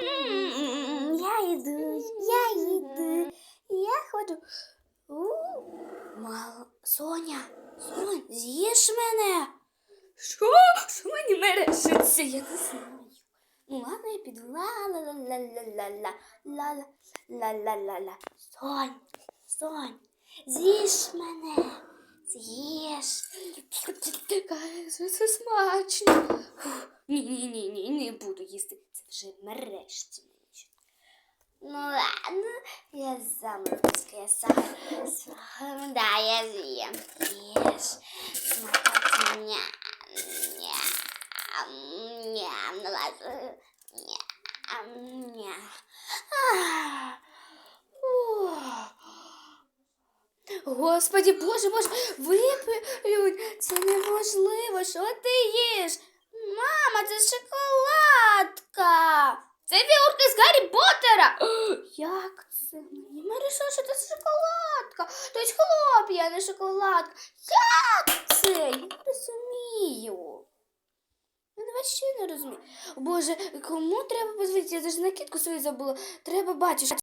Я йду, я йду, я ходжу. У, мал... Соня, Сонь, з'їж мене. Що? Що мені мерещиться? Я не знаю. Ну ладно, я піду. Ла-ла-ла-ла-ла-ла. Ла-ла-ла-ла-ла-ла. Сонь, Сонь, з'їж мене. З'їж. Це, смачно. Ні, ні, ні, ні, не буду їсти. Це вже мережці мені. Ну ладно, я замовчу, я сам. Да, я з'їм. Їж. Смакотня. Ням. Ням. Ну ладно. Ням. Ах. Господі, боже, боже, випилюють, це неможливо. Що ти їш? Мама, це шоколадка. Це фігурка з Гаррі Поттера. Як це? Мені вирішила, що це шоколадка. Тобто хлоп'я, а не шоколадка. Як це? Я не розумію. Я вообще не розумію. Боже, кому треба позвонити? Я навіть накидку свою забула. Треба батюшка.